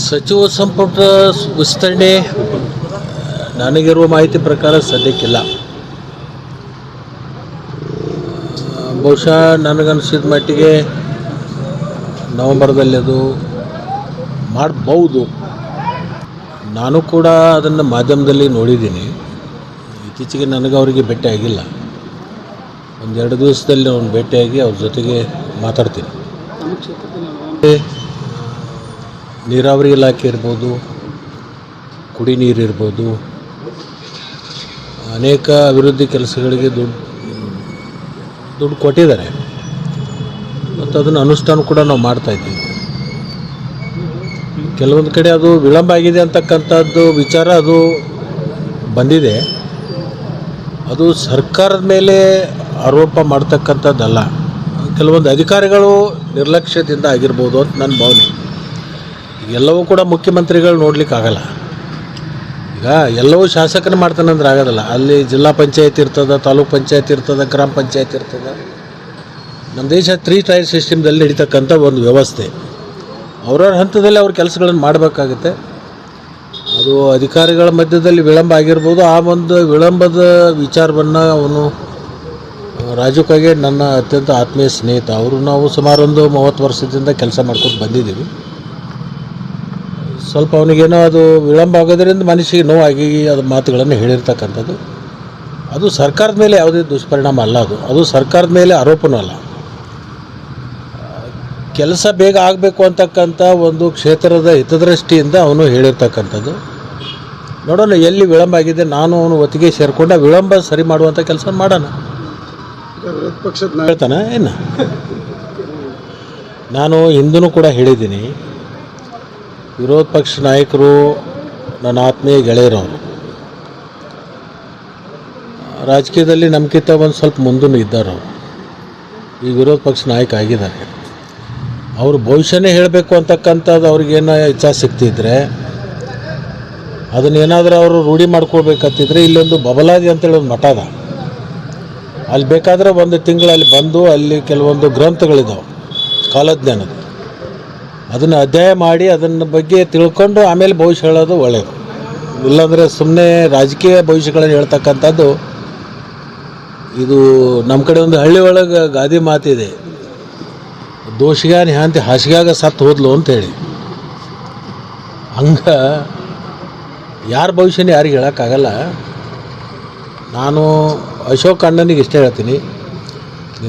ಸಚಿವ ಸಂಪುಟ ವಿಸ್ತರಣೆ, ನನಗಿರುವ ಮಾಹಿತಿ ಪ್ರಕಾರ ಸದ್ಯಕ್ಕಿಲ್ಲ. ಬಹುಶಃ ನನಗನ್ಸಿದ ಮಟ್ಟಿಗೆ ನವಂಬರ್ದಲ್ಲಿ ಅದು ಮಾಡಬಹುದು ನಾನು ಕೂಡ ಅದನ್ನು ಮಾಧ್ಯಮದಲ್ಲಿ ನೋಡಿದ್ದೀನಿ. ಇತ್ತೀಚೆಗೆ ನನಗೆ ಅವರಿಗೆ ಭೇಟಿಯಾಗಿಲ್ಲ ಒಂದೆರಡು ದಿವಸದಲ್ಲಿ ಅವ್ನು ಭೇಟಿಯಾಗಿ ಅವ್ರ ಜೊತೆಗೆ ಮಾತಾಡ್ತೀನಿ. ನೀರಾವರಿ ಇಲಾಖೆ ಇರ್ಬೋದು, ಕುಡಿ ನೀರು ಇರ್ಬೋದು, ಅನೇಕ ಅಭಿವೃದ್ಧಿ ಕೆಲಸಗಳಿಗೆ ದುಡ್ಡು ದುಡ್ಡು ಕೊಟ್ಟಿದ್ದಾರೆ. ಮತ್ತು ಅದನ್ನು ಅನುಷ್ಠಾನ ಕೂಡ ನಾವು ಮಾಡ್ತಾಯಿದ್ದೀವಿ ಕೆಲವೊಂದು ಕಡೆ ಅದು ವಿಳಂಬ ಆಗಿದೆ ಅಂತಕ್ಕಂಥದ್ದು ವಿಚಾರ ಅದು ಬಂದಿದೆ. ಅದು ಸರ್ಕಾರದ ಮೇಲೆ ಆರೋಪ ಮಾಡ್ತಕ್ಕಂಥದ್ದಲ್ಲ. ಕೆಲವೊಂದು ಅಧಿಕಾರಿಗಳು ನಿರ್ಲಕ್ಷ್ಯದಿಂದ ಆಗಿರ್ಬೋದು ಅಂತ ನನ್ನ ಭಾವನೆ. ಎಲ್ಲವೂ ಕೂಡ ಮುಖ್ಯಮಂತ್ರಿಗಳು ನೋಡ್ಲಿಕ್ಕೆ ಆಗಲ್ಲ. ಈಗ ಎಲ್ಲವೂ ಶಾಸಕನ ಮಾಡ್ತಾನಂದ್ರೆ ಆಗೋದಲ್ಲ. ಅಲ್ಲಿ ಜಿಲ್ಲಾ ಪಂಚಾಯತ್ ಇರ್ತದೆ, ತಾಲೂಕ್ ಪಂಚಾಯತ್ ಇರ್ತದೆ, ಗ್ರಾಮ ಪಂಚಾಯತ್ ಇರ್ತದೆ. ನಮ್ಮ ದೇಶ ತ್ರೀ ಟೈರ್ ಸಿಸ್ಟಮ್ದಲ್ಲಿ ನಡೀತಕ್ಕಂಥ ಒಂದು ವ್ಯವಸ್ಥೆ. ಅವ್ರವ್ರ ಹಂತದಲ್ಲಿ ಅವ್ರ ಕೆಲಸಗಳನ್ನು ಮಾಡಬೇಕಾಗುತ್ತೆ. ಅದು ಅಧಿಕಾರಿಗಳ ಮಧ್ಯದಲ್ಲಿ ವಿಳಂಬ ಆಗಿರ್ಬೋದು. ಆ ಒಂದು ವಿಳಂಬದ ವಿಚಾರವನ್ನು ಅವನು ರಾಜು ನನ್ನ ಅತ್ಯಂತ ಆತ್ಮೀಯ ಸ್ನೇಹಿತ. ಅವರು ನಾವು ಸುಮಾರೊಂದು ಮೂವತ್ತು ವರ್ಷದಿಂದ ಕೆಲಸ ಮಾಡ್ಕೊಂಡು ಬಂದಿದ್ದೀವಿ. ಸ್ವಲ್ಪ ಅವನಿಗೇನೋ ಅದು ವಿಳಂಬ ಆಗೋದ್ರಿಂದ ಮನಸ್ಸಿಗೆ ನೋವಾಗಿ ಅದು ಮಾತುಗಳನ್ನು ಹೇಳಿರ್ತಕ್ಕಂಥದ್ದು. ಅದು ಸರ್ಕಾರದ ಮೇಲೆ ಯಾವುದೇ ದುಷ್ಪರಿಣಾಮ ಅಲ್ಲ ಅದು. ಅದು ಸರ್ಕಾರದ ಮೇಲೆ ಆರೋಪನೂ ಅಲ್ಲ. ಕೆಲಸ ಬೇಗ ಆಗಬೇಕು ಅಂತಕ್ಕಂಥ ಒಂದು ಕ್ಷೇತ್ರದ ಹಿತದೃಷ್ಟಿಯಿಂದ ಅವನು ಹೇಳಿರ್ತಕ್ಕಂಥದ್ದು. ನೋಡೋಣ ಎಲ್ಲಿ ವಿಳಂಬ ಆಗಿದೆ ನಾನು ಅವನು ಒತ್ತಿಗೆ ಸೇರಿಕೊಂಡ ವಿಳಂಬ ಸರಿ ಮಾಡುವಂಥ ಕೆಲಸ ಮಾಡೋಣ. ಹೇಳ್ತಾನೆ ಏನು? ನಾನು ಹಿಂದೂ ಕೂಡ ಹೇಳಿದ್ದೀನಿ. ವಿರೋಧ ಪಕ್ಷ ನಾಯಕರು ನನ್ನ ಆತ್ಮೀಯ ಗೆಳೆಯರವರು, ರಾಜಕೀಯದಲ್ಲಿ ನಮಗಿಂತ ಒಂದು ಸ್ವಲ್ಪ ಮುಂದೂ ಇದ್ದಾರೆ ಅವರು ಈ ವಿರೋಧ ಪಕ್ಷ ನಾಯಕ ಆಗಿದ್ದಾರೆ. ಅವರು ಭವಿಷ್ಯನೇ ಹೇಳಬೇಕು ಅಂತಕ್ಕಂಥದ್ದು ಅವ್ರಿಗೇನೋ ಇಚ್ಛಾ ಸಿಗ್ತಿದ್ರೆ ಅದನ್ನೇನಾದರೂ ಅವರು ರೂಢಿ ಮಾಡ್ಕೊಳ್ಬೇಕಂತಿದ್ರೆ ಇಲ್ಲೊಂದು ಬಬಲಾದಿ ಅಂತೇಳಿ ಒಂದು ಮಠ ಅದ. ಅಲ್ಲಿ ಬೇಕಾದರೆ ಒಂದು ತಿಂಗಳಲ್ಲಿ ಬಂದು ಅಲ್ಲಿ ಕೆಲವೊಂದು ಗ್ರಂಥಗಳಿದ್ದಾವೆ ಕಾಲಜ್ಞಾನದ ಅದನ್ನು ಅಧ್ಯಾಯ ಮಾಡಿ ಅದನ್ನ ಬಗ್ಗೆ ತಿಳ್ಕೊಂಡು ಆಮೇಲೆ ಭವಿಷ್ಯ ಹೇಳೋದು ಒಳ್ಳೆಯದು ಇಲ್ಲಾಂದರೆ ಸುಮ್ಮನೆ ರಾಜಕೀಯ ಭವಿಷ್ಯಗಳನ್ನು ಹೇಳ್ತಕ್ಕಂಥದ್ದು ಇದು ನಮ್ಮ ಕಡೆ ಒಂದು ಹಳ್ಳಿ ಒಳಗೆ ಗಾದಿ ಮಾತಿದೆ, ದೋಷಿಗಾನ ಹಾಂತಿ ಹಾಸಿಗಾಗ ಸತ್ತು ಹೋದ್ಲು ಅಂತೇಳಿ ಹಂಗೆ ಯಾರ ಭವಿಷ್ಯನ ಯಾರಿಗೆ ಹೇಳೋಕ್ಕಾಗಲ್ಲ. ನಾನು ಅಶೋಕ್ ಅಣ್ಣನಿಗೆ ಇಷ್ಟೇ ಹೇಳ್ತೀನಿ.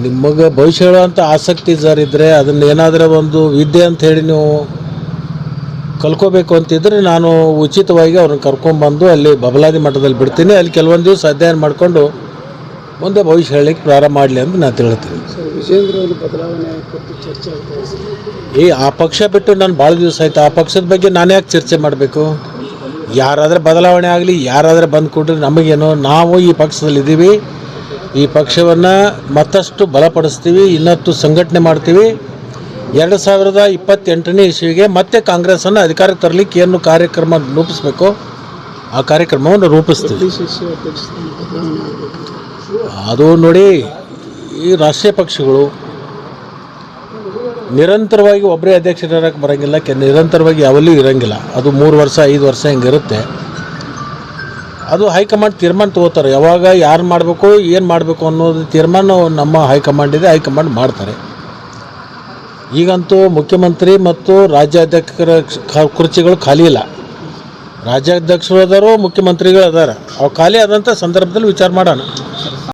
ನಿಮಗೆ ಭವಿಷ್ಯ ಹೇಳುವಂಥ ಆಸಕ್ತಿ ಸರ್ ಇದ್ದರೆ ಅದನ್ನ ಏನಾದರೂ ಒಂದು ವಿದ್ಯೆ ಅಂತ ಹೇಳಿ ನೀವು ಕಲ್ಕೋಬೇಕು ಅಂತಿದ್ರೆ ನಾನು ಉಚಿತವಾಗಿ ಅವ್ರನ್ನ ಕರ್ಕೊಂಬಂದು ಅಲ್ಲಿ ಬಬಲಾದಿ ಮಠದಲ್ಲಿ ಬಿಡ್ತೀನಿ. ಅಲ್ಲಿ ಕೆಲವೊಂದು ದಿವಸ ಅಧ್ಯಯನ ಮಾಡಿಕೊಂಡು ಮುಂದೆ ಭವಿಷ್ಯ ಹೇಳಲಿಕ್ಕೆ ಪ್ರಾರಂಭ ಮಾಡಲಿ ಅಂತ ನಾನು ತಿಳ್ತೀನಿ. ಈ ಆ ಪಕ್ಷ ಬಿಟ್ಟು ನಾನು ಭಾಳ ದಿವಸ ಆಯಿತು. ಆ ಪಕ್ಷದ ಬಗ್ಗೆ ನಾನು ಯಾಕೆ ಚರ್ಚೆ ಮಾಡಬೇಕು? ಯಾರಾದರೆ ಬದಲಾವಣೆ ಆಗಲಿ ಯಾರಾದರೂ ಬಂದು ಕೊಟ್ಟರೆ ನಮಗೇನು? ನಾವು ಈ ಪಕ್ಷದಲ್ಲಿದ್ದೀವಿ. ಈ ಪಕ್ಷವನ್ನು ಮತ್ತಷ್ಟು ಬಲಪಡಿಸ್ತೀವಿ ಇನ್ನಷ್ಟು ಸಂಘಟನೆ ಮಾಡ್ತೀವಿ. ಎರಡು ಸಾವಿರದ ಇಪ್ಪತ್ತೆಂಟನೇ ಇಸ್ವಿಗೆ ಮತ್ತೆ ಕಾಂಗ್ರೆಸ್ಸನ್ನು ಅಧಿಕಾರಕ್ಕೆ ತರಲಿಕ್ಕೆ ಏನು ಕಾರ್ಯಕ್ರಮ ರೂಪಿಸಬೇಕು ಆ ಕಾರ್ಯಕ್ರಮವನ್ನು ರೂಪಿಸ್ತೀವಿ. ಅದು ನೋಡಿ ಈ ರಾಷ್ಟ್ರೀಯ ಪಕ್ಷಗಳು ನಿರಂತರವಾಗಿ ಒಬ್ಬರೇ ಅಧ್ಯಕ್ಷರಾಗಕ್ಕೆ ಬರೋಂಗಿಲ್ಲ ಕೆ ನಿರಂತರವಾಗಿ ಯಾವಲ್ಲೂ ಇರೋಂಗಿಲ್ಲ. ಅದು ಮೂರು ವರ್ಷ ಐದು ವರ್ಷ ಹಿಂಗಿರುತ್ತೆ. ಅದು ಹೈಕಮಾಂಡ್ ತೀರ್ಮಾನ ತಗೋತಾರೆ. ಯಾವಾಗ ಯಾರು ಮಾಡಬೇಕು, ಏನು ಮಾಡಬೇಕು ಅನ್ನೋದು ತೀರ್ಮಾನ ನಮ್ಮ ಹೈಕಮಾಂಡ್ ಇದೆ, ಹೈಕಮಾಂಡ್ ಮಾಡ್ತಾರೆ. ಈಗಂತೂ ಮುಖ್ಯಮಂತ್ರಿ ಮತ್ತು ರಾಜ್ಯಾಧ್ಯಕ್ಷರ ಕುರ್ಚಿಗಳು ಖಾಲಿ ಇಲ್ಲ. ರಾಜ್ಯಾಧ್ಯಕ್ಷರು ಅದಾರು, ಮುಖ್ಯಮಂತ್ರಿಗಳು ಅದಾರ. ಅವು ಖಾಲಿ ಆದಂಥ ಸಂದರ್ಭದಲ್ಲಿ ವಿಚಾರ ಮಾಡೋಣ.